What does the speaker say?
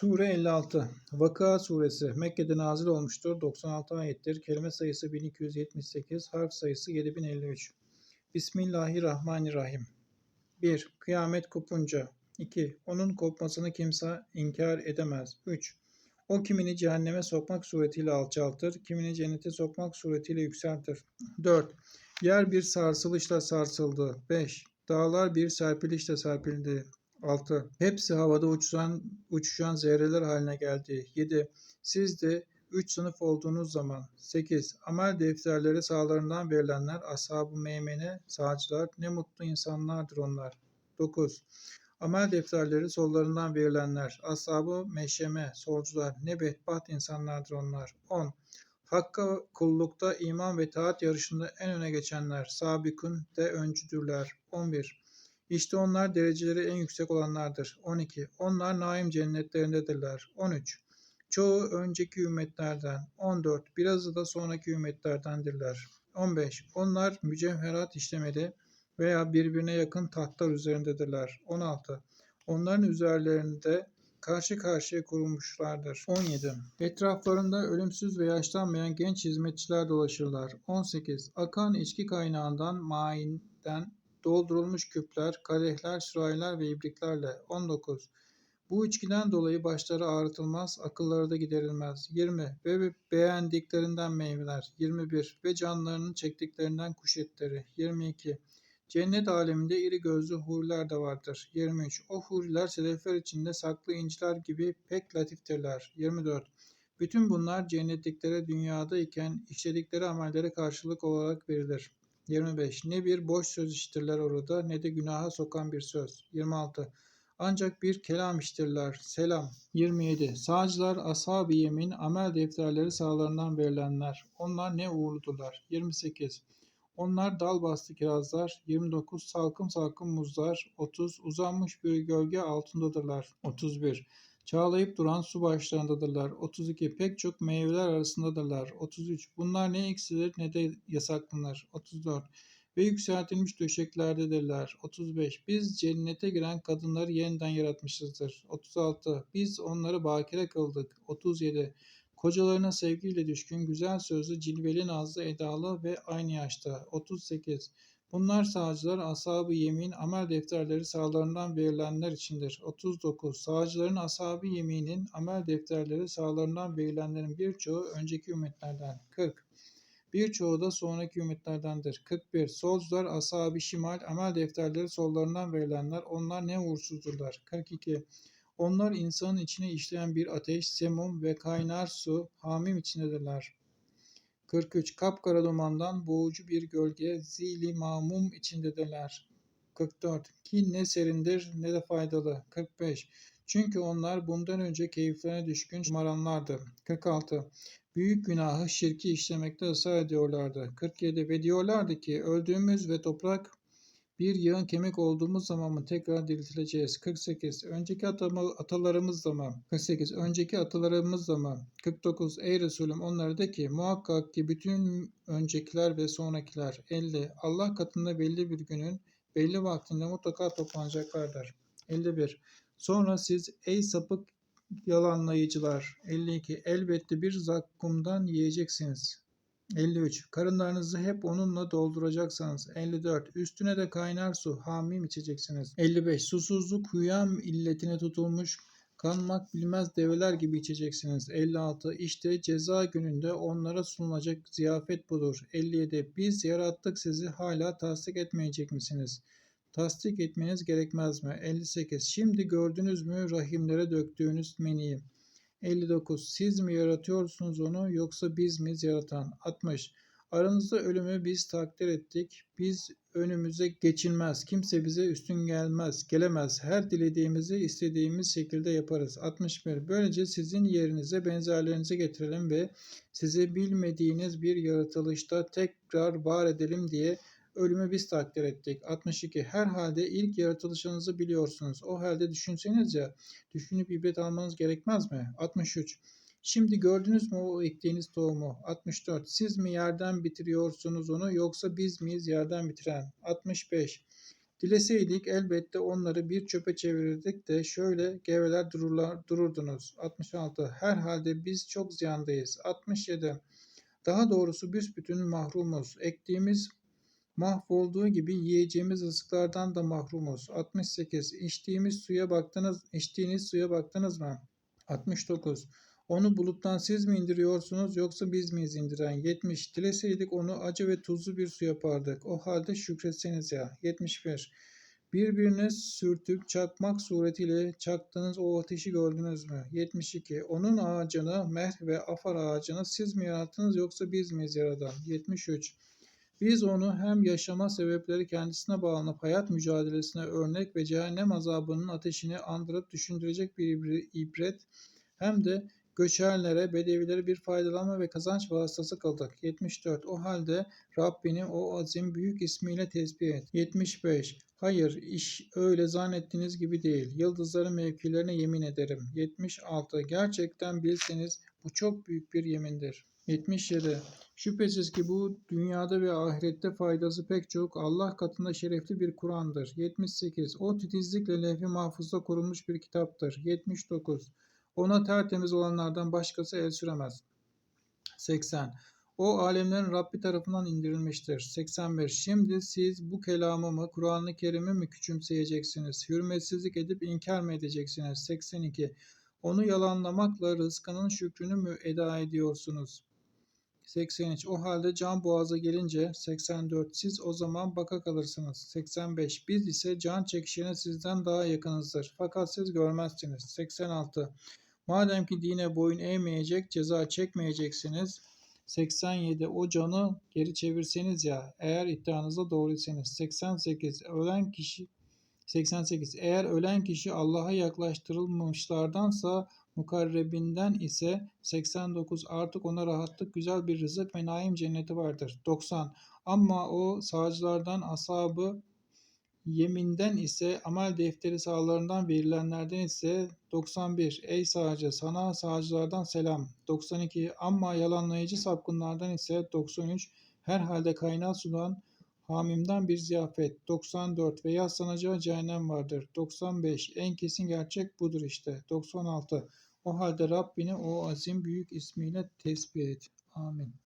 Sure 56 Vakıa suresi Mekke'de nazil olmuştur. 96 ayettir. Kelime sayısı 1278, harf sayısı 7053. Bismillahirrahmanirrahim. 1. Kıyamet kopunca. 2. Onun kopmasını kimse inkar edemez. 3. O kimini cehenneme sokmak suretiyle alçaltır, kimini cennete sokmak suretiyle yükseltir. 4. Yer bir sarsılışla sarsıldı. 5. Dağlar bir serpilişle serpildi. 6. Hepsi havada uçuşan, uçuşan zerreler haline geldi. 7. Siz de 3 sınıf olduğunuz zaman. 8. Amel defterleri sağlarından verilenler ashab-ı meymene sağcılar ne mutlu insanlardır onlar. 9. Amel defterleri sollarından verilenler ashab-ı meşeme solcular ne bedbaht insanlardır onlar. 10. Hakka kullukta iman ve taat yarışında en öne geçenler sabikun de öncüdürler. 11. İşte onlar dereceleri en yüksek olanlardır. 12. Onlar naim cennetlerindedirler. 13. Çoğu önceki ümmetlerden. 14. Birazı da sonraki ümmetlerdendirler. 15. Onlar mücevherat işlemeli veya birbirine yakın tahtlar üzerindedirler. 16. Onların üzerlerinde karşı karşıya kurulmuşlardır. 17. Etraflarında ölümsüz ve yaşlanmayan genç hizmetçiler dolaşırlar. 18. Akan içki kaynağından, mainden doldurulmuş küpler, kadehler, sürahiler ve ibriklerle. 19. Bu içkiden dolayı başları ağrıtılmaz, akılları da giderilmez. 20. Ve beğendiklerinden meyveler. 21. Ve canlarını çektiklerinden kuş etleri. 22. Cennet aleminde iri gözlü huriler de vardır. 23. O huriler sedefler içinde saklı inciler gibi pek latiftirler. 24. Bütün bunlar cennetliklere dünyada iken işledikleri amellere karşılık olarak verilir. 25. Ne bir boş söz işitirler orada ne de günaha sokan bir söz. 26. Ancak bir kelam işitirler. Selam. 27. Sağcılar ashab-ı yemin amel defterleri sağlarından verilenler. Onlar ne uğurludular. 28. Onlar dal bastı kirazlar. 29. Salkım salkım muzlar. 30. Uzanmış bir gölge altındadırlar. 31. Çağlayıp duran su başlarındadırlar. 32. Pek çok meyveler arasındadırlar. 33. Bunlar ne eksilir ne de yasaklanır. 34. Ve yükseltilmiş döşeklerdedirler. 35. Biz cennete giren kadınları yeniden yaratmışızdır. 36. Biz onları bakire kıldık. 37. Kocalarına sevgiyle düşkün, güzel sözlü, cilveli, nazlı, edalı ve aynı yaşta. 38. Bunlar sağcılar ashab-ı yemin amel defterleri sağlarından verilenler içindir. 39. Sağcıların ashab-ı yeminin amel defterleri sağlarından verilenlerin birçoğu önceki ümmetlerden. 40. Birçoğu da sonraki ümmetlerdendir. 41. Solcular ashab-ı şimal amel defterleri sollarından verilenler onlar ne uğursuzdurlar. 42. Onlar insanın içine işleyen bir ateş, semum ve kaynar su, hamim içindedirler. 43. Kapkara dumandan boğucu bir gölge zili mamum içindedirler. 44. Ki ne serindir ne de faydalı. 45. Çünkü onlar bundan önce keyiflerine düşkün şımaranlardı. 46. Büyük günahı şirki işlemekte ısrar ediyorlardı. 47. Ve diyorlardı ki öldüğümüz ve toprak bir yığın kemik olduğumuz zaman mı tekrar diriltileceğiz? 48. Önceki atama, atalarımızla mı? 48. Önceki atalarımızla mı? 49. Ey Resulüm onlara de ki muhakkak ki bütün öncekiler ve sonrakiler 50. Allah katında belli bir günün belli vaktinde mutlaka toplanacaklardır. 51. Sonra siz ey sapık yalanlayıcılar 52. Elbette bir zakkumdan yiyeceksiniz. 53. Karınlarınızı hep onunla dolduracaksanız. 54. Üstüne de kaynar su, hamim içeceksiniz. 55. Susuzluk huyam illetine tutulmuş, kanmak bilmez develer gibi içeceksiniz. 56. İşte ceza gününde onlara sunulacak ziyafet budur. 57. Biz yarattık sizi hala tasdik etmeyecek misiniz? Tasdik etmeniz gerekmez mi? 58. Şimdi gördünüz mü rahimlere döktüğünüz meniyi? 59. Siz mi yaratıyorsunuz onu yoksa biz miyiz yaratan? 60. Aranızda ölümü biz takdir ettik. Biz önümüze geçilmez. Kimse bize üstün gelmez, gelemez. Her dilediğimizi istediğimiz şekilde yaparız. 61. Böylece sizin yerinize benzerlerinizi getirelim ve sizi bilmediğiniz bir yaratılışta tekrar var edelim diye ölümü biz takdir ettik. 62. Herhalde ilk yaratılışınızı biliyorsunuz. O halde düşünseniz ya, düşünüp ibret almanız gerekmez mi? 63. Şimdi gördünüz mü o ektiğiniz tohumu? 64. Siz mi yerden bitiriyorsunuz onu yoksa biz miyiz yerden bitiren? 65. Dileseydik elbette onları bir çöpe çevirirdik de şöyle geveler dururlar, dururdunuz. 66. Herhalde biz çok ziyandayız. 67. Daha doğrusu büsbütün mahrumuz. Ektiğimiz mahvolduğu gibi yiyeceğimiz rızıklardan da mahrumuz. 68. İçtiğimiz suya baktınız, içtiğiniz suya baktınız mı? 69. Onu buluttan siz mi indiriyorsunuz yoksa biz miyiz indiren? 70. Dileseydik onu acı ve tuzlu bir su yapardık. O halde şükretseniz ya. 71. Birbirine sürtüp çakmak suretiyle çaktığınız o ateşi gördünüz mü? 72. Onun ağacını, meh ve afar ağacını siz mi yarattınız yoksa biz miyiz yaradan? 73. Biz onu hem yaşama sebepleri kendisine bağlanıp hayat mücadelesine örnek ve cehennem azabının ateşini andırıp düşündürecek bir ibret hem de göçerlere, bedevilere bir faydalanma ve kazanç vasıtası kıldık. 74. O halde Rabbini o azim büyük ismiyle tesbih et. 75. Hayır, iş öyle zannettiğiniz gibi değil. Yıldızların mevkilerine yemin ederim. 76. Gerçekten bilseniz bu çok büyük bir yemindir. 77. Şüphesiz ki bu dünyada ve ahirette faydası pek çok Allah katında şerefli bir Kur'an'dır. 78. O titizlikle levh-i mahfuzda korunmuş bir kitaptır. 79. Ona tertemiz olanlardan başkası el süremez. 80. O alemlerin Rabbi tarafından indirilmiştir. 81. Şimdi siz bu kelamımı, Kur'an-ı Kerim'i mi küçümseyeceksiniz? Hürmetsizlik edip inkar mı edeceksiniz? 82. Onu yalanlamakla rızkının şükrünü mü eda ediyorsunuz? 83. O halde can boğaza gelince 84. Siz o zaman baka kalırsınız. 85. Biz ise can çekişine sizden daha yakınızdır. Fakat siz görmezsiniz. 86. Madem ki dine boyun eğmeyecek, ceza çekmeyeceksiniz. 87. O canı geri çevirseniz ya, eğer iddianızda doğruysanız. 88. Ölen kişi 88. Eğer ölen kişi Allah'a yaklaştırılmışlardansa mukarrebinden ise 89 artık ona rahatlık güzel bir rızık ve naim cenneti vardır. 90 ama o sağcılardan asabı yeminden ise amel defteri sağlarından verilenlerden ise 91 ey sağcı sana sağcılardan selam 92 ama yalanlayıcı sapkınlardan ise 93 herhalde kaynağı sudan Hamim'den bir ziyafet. 94 ve yaslanacağı cehennem vardır. 95 en kesin gerçek budur işte. 96 o halde Rabbini o azim büyük ismiyle tesbih et. Amin.